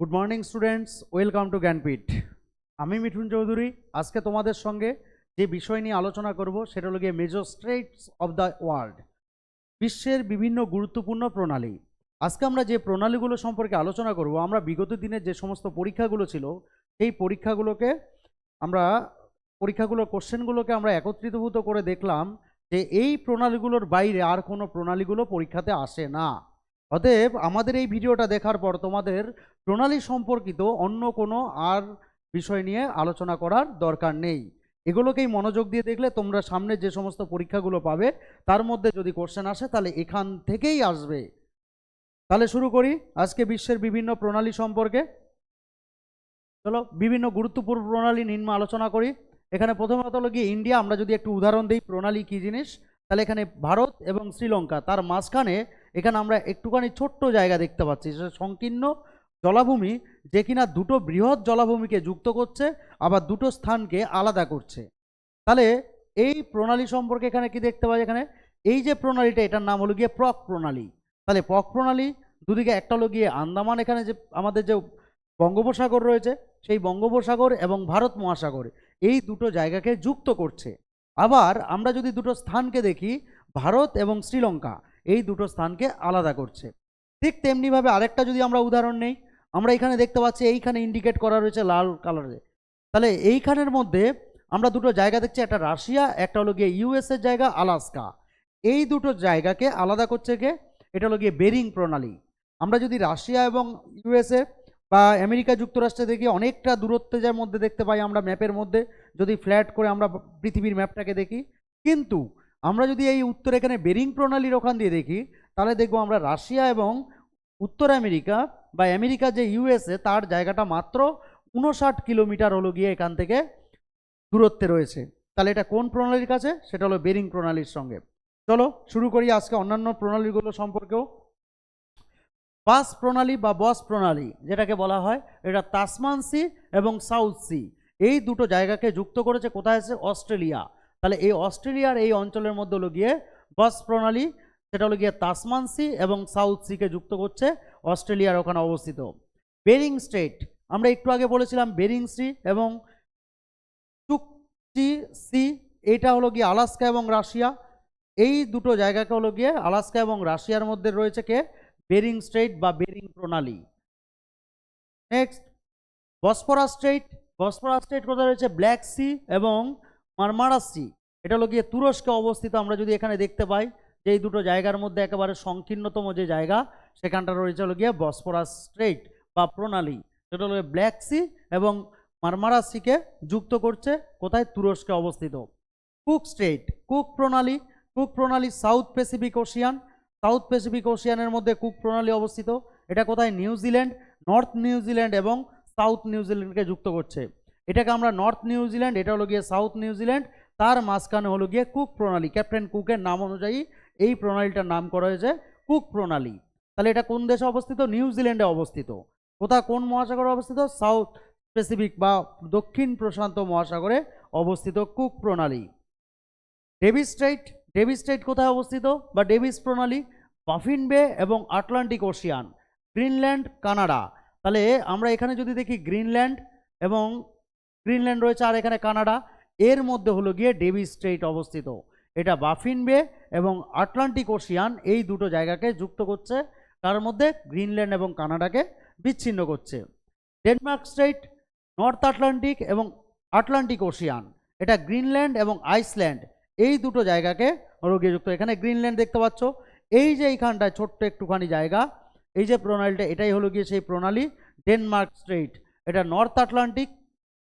Good morning students welcome to Gyanpeeth আমি মিঠুন চৌধুরী। আজকে তোমাদের সঙ্গে যে বিষয় নিয়ে আলোচনা করব, সেটা হলো গিয়ে major straits of the world বিশ্বের বিভিন্ন গুরুত্বপূর্ণ প্রণালী। আজকে আমরা যে প্রণালীগুলো সম্পর্কে আলোচনা করব, আমরা বিগত দিনের যে সমস্ত পরীক্ষাগুলো ছিল, সেই পরীক্ষাগুলোকে আমরা পরীক্ষাগুলোর কোশ্চেনগুলোকে আমরা একত্রিতভূত করে দেখলাম যে এই প্রণালীগুলোর বাইরে আর কোনো প্রণালীগুলো পরীক্ষাতে আসে না। অতএব আমাদের এই ভিডিওটা দেখার পর তোমাদের প্রণালী সম্পর্কিত অন্য কোনো আর বিষয় নিয়ে আলোচনা করার দরকার নেই। এগুলোকেই মনোযোগ দিয়ে দেখলে তোমরা সামনে যে সমস্ত পরীক্ষাগুলো পাবে, তার মধ্যে যদি কোশ্চেন আসে তাহলে এখান থেকেই আসবে। তাহলে শুরু করি। আজকে বিশ্বের বিভিন্ন প্রণালী সম্পর্কে। চলো, বিভিন্ন গুরুত্বপূর্ণ প্রণালী নিম্ন আলোচনা করি। এখানে প্রথমত হলো গিয়ে ইন্ডিয়া, আমরা যদি একটু উদাহরণ দিই প্রণালী কী জিনিস, তাহলে এখানে ভারত এবং শ্রীলঙ্কা, তার মাঝখানে এখানে আমরা একটুখানি ছোট্ট জায়গা দেখতে পাচ্ছি সংকীর্ণ জলাভূমি, যে কিনা দুটো বৃহৎ জলাভূমিকে যুক্ত করছে, আবার দুটো স্থানকে আলাদা করছে। তাহলে এই প্রণালী সম্পর্কে এখানে কি দেখতে পাই এখানে? এই যে প্রণালীটা, এটার নাম হলো গিয়ে প্রক প্রণালী। তাহলে প্রক প্রণালী, দুদিকে একটা হলো গিয়ে আন্দামান, এখানে যে আমাদের যে বঙ্গোপসাগর রয়েছে, সেই বঙ্গোপসাগর এবং ভারত মহাসাগর, এই দুটো জায়গাকে যুক্ত করছে। আবার আমরা যদি দুটো স্থানকে দেখি ভারত এবং শ্রীলঙ্কা এই দুটো স্থানকে আলাদা করছে। ঠিক তেমনিভাবে আরেকটা যদি আমরা উদাহরণ নেই, আমরা এখানে দেখতে পাচ্ছি এইখানে ইন্ডিকেট করা রয়েছে লাল কালারে তাহলে এইখানের মধ্যে আমরা দুটো জায়গা দেখছি, একটা রাশিয়া, একটা হলো গিয়ে ইউএস এর জায়গা, আলাস্কা। এই দুটো জায়গাকে আলাদা করছে কে? এটা হলো গিয়ে বেরিং প্রণালী। আমরা যদি রাশিয়া এবং ইউএসএ বা আমেরিকা যুক্তরাষ্ট্রে দেখি, অনেকটা দূরত্বের মধ্যে দেখতে পাই আমরা ম্যাপের মধ্যে, যদি ফ্ল্যাট করে আমরা পৃথিবীর ম্যাপটাকে দেখি। কিন্তু আমরা যদি এই উত্তর এখানে বেরিং প্রণালীর ওখান দিয়ে দেখি, তাহলে দেখব আমরা রাশিয়া এবং উত্তর আমেরিকা বা আমেরিকা যে ইউএসএ, তার জায়গাটা মাত্র উনষাট কিলোমিটার হলো গিয়ে এখান থেকে দূরত্বে রয়েছে। তাহলে এটা কোন প্রণালীর কাছে? সেটা হলো বেরিং প্রণালীর সঙ্গে। চলো, শুরু করি আজকে অন্যান্য প্রণালীগুলো সম্পর্কেও। বাস প্রণালী বা বস প্রণালী, যেটাকে বলা হয়, এটা তাসমান সি এবং সাউথ সি। এই দুটো জায়গাকে যুক্ত করেছে কোথায় আছে? অস্ট্রেলিয়া। তাহলে এই অস্ট্রেলিয়ার এই অঞ্চলের মধ্যে হলো গিয়ে বস প্রণালী, সেটা হলো গিয়ে তাসমান সি এবং সাউথ সিকে যুক্ত করছে অস্ট্রেলিয়ার ওখানে অবস্থিত। বেরিং স্ট্রেট আমরা একটু আগে বলেছিলাম বেরিং সি এবং চুক্তি সি, এটা হলো গিয়ে আলাস্কা এবং রাশিয়া। এই দুটো জায়গাকে হলো গিয়ে আলাস্কা এবং রাশিয়ার মধ্যে রয়েছে কে? বেরিং স্ট্রেট বা বেরিং প্রণালী। Next, Bosphorus strait Bosphorus strait কোথায় রয়েছে? ব্ল্যাক সি এবং মারমারাস। এটা হলো গিয়ে তুরস্কে অবস্থিত। আমরা যদি এখানে দেখতে পাই যে এই দুটো জায়গার মধ্যে একেবারে সংকীর্ণতম যে জায়গা, সেখানটা রয়েছে হলো গিয়ে বসফরাস স্ট্রেট বা প্রণালী। সেটা হলো ব্ল্যাক সি এবং মারমারাস সিকে যুক্ত করছে কোথায়? তুরস্কে অবস্থিত। কুক স্ট্রেট কুক প্রণালী কুক প্রণালী south Pacific ocean. South Pacific ওশিয়ানের মধ্যে কুক প্রণালী অবস্থিত। এটা কোথায়? New Zealand north New Zealand এবং সাউথ নিউজিল্যান্ডকে যুক্ত করছে। এটাকে আমরা নর্থ নিউজিল্যান্ড, এটা হলো গিয়ে সাউথ নিউজিল্যান্ড, তার মাঝখানে হলো গিয়ে কুক প্রণালী। ক্যাপ্টেন কুকের নাম অনুযায়ী এই প্রণালীটার নাম করা হয়েছে কুক প্রণালী। তাহলে এটা কোন দেশে অবস্থিত? নিউজিল্যান্ডে অবস্থিত। কোথা কোন মহাসাগরে অবস্থিত? সাউথ প্যাসিফিক বা দক্ষিণ প্রশান্ত মহাসাগরে অবস্থিত কুক প্রণালী। ডেভিস স্ট্রেট ডেভিস স্ট্রেট কোথায় অবস্থিত? বা ডেভিস প্রণালী, বাফিন বে এবং আটলান্টিক ওশিয়ান, গ্রিনল্যান্ড, কানাডা। তাহলে আমরা এখানে যদি দেখি গ্রিনল্যান্ড এবং গ্রিনল্যান্ড রয়েছে আর এখানে কানাডা। এর মধ্যে হলো গিয়ে ডেভিস স্ট্রেট অবস্থিত। এটা বাফিন বে এবং আটলান্টিক ওশিয়ান এই দুটো জায়গাকে যুক্ত করছে। তার মধ্যে গ্রিনল্যান্ড এবং কানাডাকে বিচ্ছিন্ন করছে। ডেনমার্ক স্ট্রেট নর্থ আটলান্টিক এবং আটলান্টিক ওশিয়ান। এটা গ্রিনল্যান্ড এবং আইসল্যান্ড এই দুটো জায়গাকে গিয়ে যুক্ত। এখানে গ্রিনল্যান্ড দেখতে পাচ্ছ। এই যে এইখানটায় ছোট্ট একটুখানি জায়গা, এই যে প্রণালীটা, এটাই হলো গিয়ে সেই প্রণালী ডেনমার্ক স্ট্রেট এটা নর্থ আটলান্টিক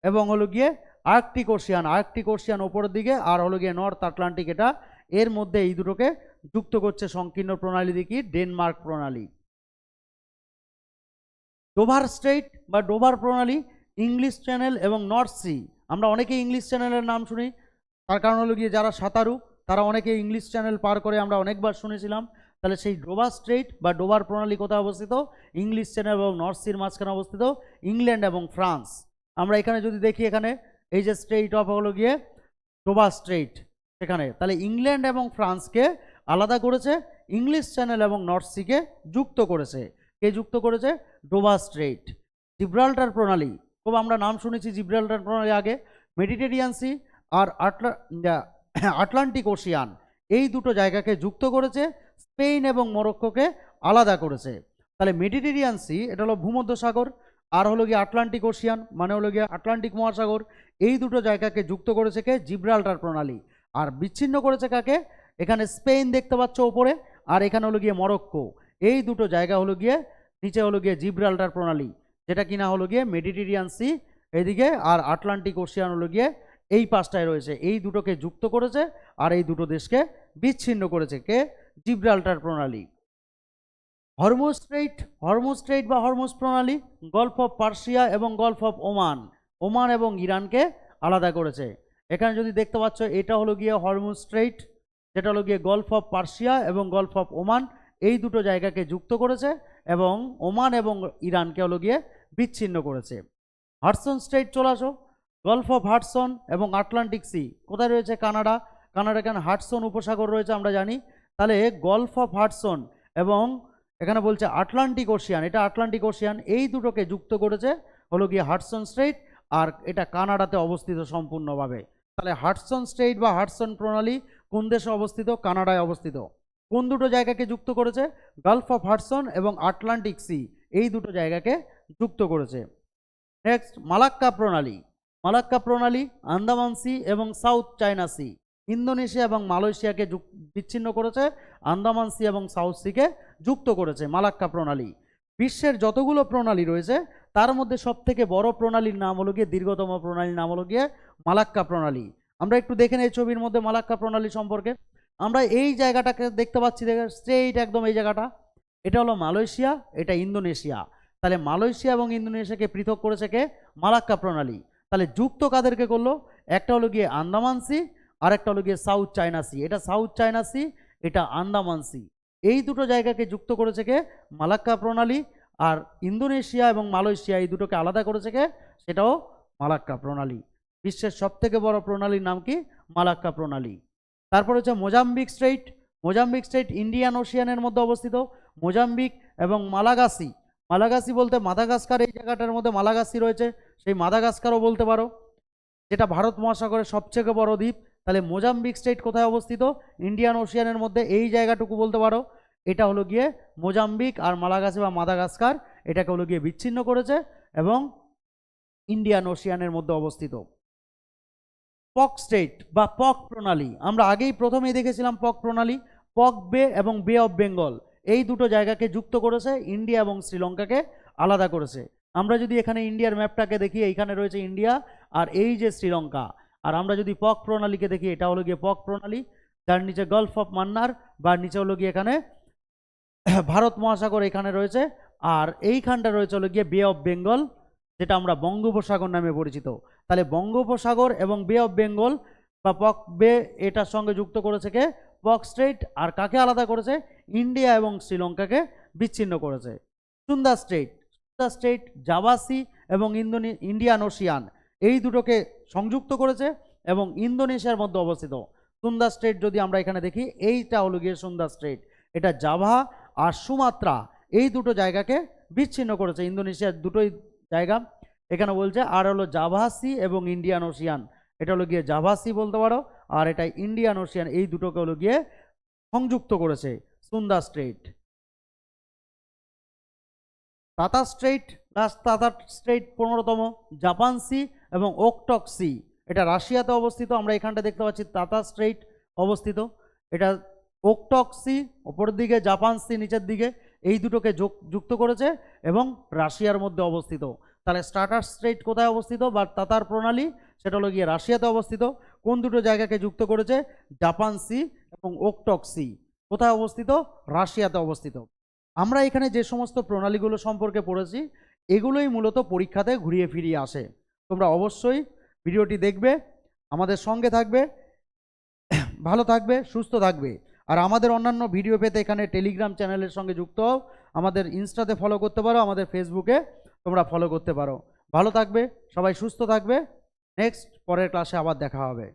এবং হলো গিয়ে আর্কটিক ওশিয়ান আর্কটিক ওশিয়ান ওপরের দিকে আর হলো গিয়ে নর্থ আটলান্টিক এটা, এর মধ্যে এই দুটোকে যুক্ত করছে সংকীর্ণ প্রণালী দেখি, ডেনমার্ক প্রণালী। ডোভার স্ট্রেট বা ডোভার প্রণালী, ইংলিশ চ্যানেল এবং নর্থ সি। আমরা অনেকেই ইংলিশ চ্যানেলের নাম শুনি, তার কারণ হলো গিয়ে যারা সাঁতারু, তারা অনেকে ইংলিশ চ্যানেল পার করে আমরা অনেকবার শুনেছিলাম। তাহলে সেই ডোভার স্ট্রেট বা ডোভার প্রণালী কোথায় অবস্থিত? ইংলিশ চ্যানেল এবং নর্থ সির মাঝখানে অবস্থিত, ইংল্যান্ড এবং ফ্রান্স। আমরা এখানে যদি দেখি এখানে, এই যে স্ট্রেট অফ হলো গিয়ে ডোভার স্ট্রেট সেখানে। তাহলে ইংল্যান্ড এবং ফ্রান্সকে আলাদা করেছে ইংলিশ চ্যানেল এবং নর্থ সিকে যুক্ত করেছে। কে যুক্ত করেছে? ডোভার স্ট্রেট জিব্রাল্টার প্রণালী। খুব আমরা নাম শুনেছি জিব্রাল্টার প্রণালী আগে। মেডিটেরিয়ান সি আর আটলা আটলান্টিক ওশিয়ান এই দুটো জায়গাকে যুক্ত করেছে স্পেন এবং মরক্কোকে আলাদা করেছে। তাহলে মেডিটেরিয়ান সি এটা হলো ভূমধ্যসাগর আর হলো গিয়ে আটলান্টিক ওশিয়ান মানে হলো গিয়ে আটলান্টিক মহাসাগর, এই দুটো জায়গাকে যুক্ত করেছে কে? জিব্রাল্টার প্রণালী। আর বিচ্ছিন্ন করেছে কাকে? এখানে স্পেন দেখতে পাচ্ছ ওপরে, আর এখানে হলো গিয়ে মরক্কো। এই দুটো জায়গা হলো গিয়ে, নিচে হলো গিয়ে জিব্রাল্টার প্রণালী, যেটা কিনা হলো গিয়ে মেডিটেরিয়ান সি, এদিকে আর আটলান্টিক ওশিয়ান হলো গিয়ে এই পাশটায় রয়েছে। এই দুটোকে যুক্ত করেছে, আর এই দুটো দেশকে বিচ্ছিন্ন করেছে কে? জিব্রাল্টার প্রণালী। হরমোজ স্ট্রেইট হরমোজ স্ট্রেইট বা হরমোজ প্রণালী গল্ফ অফ পার্সিয়া এবং গল্ফ অফ ওমান। ওমান এবং ইরানকে আলাদা করেছে। এখানে যদি দেখতে পাচ্ছ, এটা হলো গিয়ে হরমোজ স্ট্রেইট যেটা হলো গিয়ে গল্ফ অফ পার্সিয়া এবং গল্ফ অফ ওমান। এই দুটো জায়গাকে যুক্ত করেছে এবং ওমান এবং ইরানকে হলো গিয়ে বিচ্ছিন্ন করেছে। হাডসন স্ট্রেইট চলে আসো। গলফ অফ হাডসন এবং আটলান্টিক সি, কোথায় রয়েছে? কানাডা। কানাডা এখানে হাডসন উপসাগর রয়েছে আমরা জানি। তাহলে গল্ফ অফ হাডসন এবং এখানে বলছে আটলান্টিক ওশিয়ান। এটা আটলান্টিক ওশিয়ান, এই দুটোকে যুক্ত করেছে হলো গিয়ে হাডসন স্ট্রেইট আর এটা কানাডাতে অবস্থিত সম্পূর্ণভাবে। তাহলে হাডসন স্ট্রেইট বা হাডসন প্রণালী কোন দেশে অবস্থিত? কানাডায় অবস্থিত। কোন দুটো জায়গাকে যুক্ত করেছে? গালফ অফ হাডসন এবং আটলান্টিক সি, এই দুটো জায়গাকে যুক্ত করেছে। নেক্সট, মালাক্কা প্রণালী। মালাক্কা প্রণালী আন্দামান সি এবং সাউথ চায়না সি। ইন্দোনেশিয়া এবং মালয়েশিয়াকে যুক- বিচ্ছিন্ন করেছে। আন্দামান সি এবং সাউথ সিকে যুক্ত করেছে মালাক্কা প্রণালী। বিশ্বের যতগুলো প্রণালী রয়েছে, তার মধ্যে সবথেকে বড় প্রণালীর নাম হলো গিয়ে, দীর্ঘতম প্রণালীর নাম হলো গিয়ে মালাক্কা প্রণালী। আমরা একটু দেখে নেই ছবির মধ্যে মালাক্কা প্রণালী সম্পর্কে। আমরা এই জায়গাটাকে দেখতে পাচ্ছি স্ট্রেইট একদম এই জায়গাটা। এটা হলো মালয়েশিয়া, এটা ইন্দোনেশিয়া। তাহলে মালয়েশিয়া এবং ইন্দোনেশিয়াকে পৃথক করেছে কে? মালাক্কা প্রণালী। তাহলে যুক্ত কাদেরকে করল? একটা হলো গিয়ে আন্দামান সি আর একটা হলো গিয়ে সাউথ চায়না সি। এটা সাউথ চায়না সি, এটা আন্দামান সি। এই দুটো জায়গাকে যুক্ত করেছে কে? মালাক্কা প্রণালী আর ইন্দোনেশিয়া এবং মালয়েশিয়া এই দুটোকে আলাদা করেছে কে? সেটাও মালাক্কা প্রণালী। বিশ্বের সবথেকে বড় প্রণালীর নাম কি? মালাক্কা প্রণালী। তারপর হচ্ছে Mozambique strait. Mozambique strait Indian ওশিয়ানের মধ্যে অবস্থিত। মোজাম্বিক এবং মালাগাসি। মালাগাসি বলতে মাদাগাস্কার এই জায়গাটার মধ্যে মালাগাসি রয়েছে। সেই মাদাগাস্কারও বলতে পারো। যেটা ভারত মহাসাগরের সবথেকে বড় দ্বীপ। তাহলে মোজাম্বিক স্টেট কোথায় অবস্থিত? ইন্ডিয়ান ওশিয়ানের মধ্যে এই জায়গাটুকু বলতে পারো। এটা হলো গিয়ে মোজাম্বিক আর মালাগাসি বা মাদাগাস্কার, এটাকে হলো গিয়ে বিচ্ছিন্ন করেছে এবং ইন্ডিয়ান ওশিয়ানের মধ্যে অবস্থিত। পক স্টেট বা পক প্রণালী, আমরা আগেই প্রথমেই দেখেছিলাম পক প্রণালী, পক বে এবং বে অফ বেঙ্গল, এই দুটো জায়গাকে যুক্ত করেছে, ইন্ডিয়া এবং শ্রীলঙ্কাকে আলাদা করেছে। আমরা যদি এখানে ইন্ডিয়ার ম্যাপটাকে দেখি, এইখানে রয়েছে ইন্ডিয়া আর এই যে শ্রীলঙ্কা আর আমরা যদি পক প্রণালীকে দেখি, এটা হলো গিয়ে পক প্রণালী, যার নিচে গলফ অফ মান্নার বা নিচে হলো গিয়ে এখানে ভারত মহাসাগর এখানে রয়েছে, আর এইখানটা রয়েছে হলো গিয়ে বে অফ বেঙ্গল যেটা আমরা বঙ্গোপসাগর নামে পরিচিত। তাহলে বঙ্গোপসাগর এবং বে অফ বেঙ্গল বা পক বে এটার সঙ্গে যুক্ত করেছে কে? পক স্ট্রেট আর কাকে আলাদা করেছে? ইন্ডিয়া এবং শ্রীলঙ্কাকে বিচ্ছিন্ন করেছে। সুন্দা স্ট্রেট সুন্দা স্ট্রেট জাভাসি এবং ইন্দোনে, ইন্ডিয়ান ওশিয়ান। এই দুটোকে সংযুক্ত করেছে এবং ইন্দোনেশিয়ার মধ্যে অবস্থিত। সুন্দা স্ট্রেট যদি আমরা এখানে দেখি, এইটা হলো গিয়ে সুন্দা স্ট্রেট এটা জাভা আর সুমাত্রা, এই দুটো জায়গাকে বিচ্ছিন্ন করেছে। ইন্দোনেশিয়ার দুটোই জায়গা। এখানে বলছে, আর হলো জাভাসি এবং ইন্ডিয়ান ওশিয়ান। এটা হলো গিয়ে জাভাসি বলতে পারো, আর এটা ইন্ডিয়ান ওশিয়ান। এই দুটোকে হলো গিয়ে সংযুক্ত করেছে Sunda strait Tatar strait last Tatar strait পনেরোতম। জাপান সি এবং ওকটক সি এটা রাশিয়াতে অবস্থিত, আমরা এখানটা দেখতে পাচ্ছি তাতা স্ট্রেইট অবস্থিত। এটা ওকটক সি ওপরের দিকে জাপান সি নিচের দিকে, এই দুটোকে যোগ- যুক্ত করেছে এবং রাশিয়ার মধ্যে অবস্থিত। তাহলে স্টার্টার স্ট্রেইট কোথায় অবস্থিত বা তাতার প্রণালী, সেটা হলো গিয়ে রাশিয়াতে অবস্থিত। কোন দুটো জায়গাকে যুক্ত করেছে? জাপান সি এবং ওকটক সি কোথায় অবস্থিত? রাশিয়াতে অবস্থিত। আমরা এখানে যে সমস্ত প্রণালীগুলো সম্পর্কে পড়েছি, এগুলোই মূলত পরীক্ষাতে ঘুরিয়ে ফিরিয়ে আসে। তোমরা অবশ্যই ভিডিওটি দেখবে, আমাদের সঙ্গে থাকবে, ভালো থাকবে, সুস্থ থাকবে। আর আমাদের অন্যান্য ভিডিও পেতে এখানে টেলিগ্রাম চ্যানেলের সঙ্গে যুক্ত হও, আমাদের ইনস্টাতে ফলো করতে পারো, আমাদের ফেসবুকে তোমরা ফলো করতে পারো। ভালো থাকবে, সবাই সুস্থ থাকবে নেক্সট পরের ক্লাসে আবার দেখা হবে।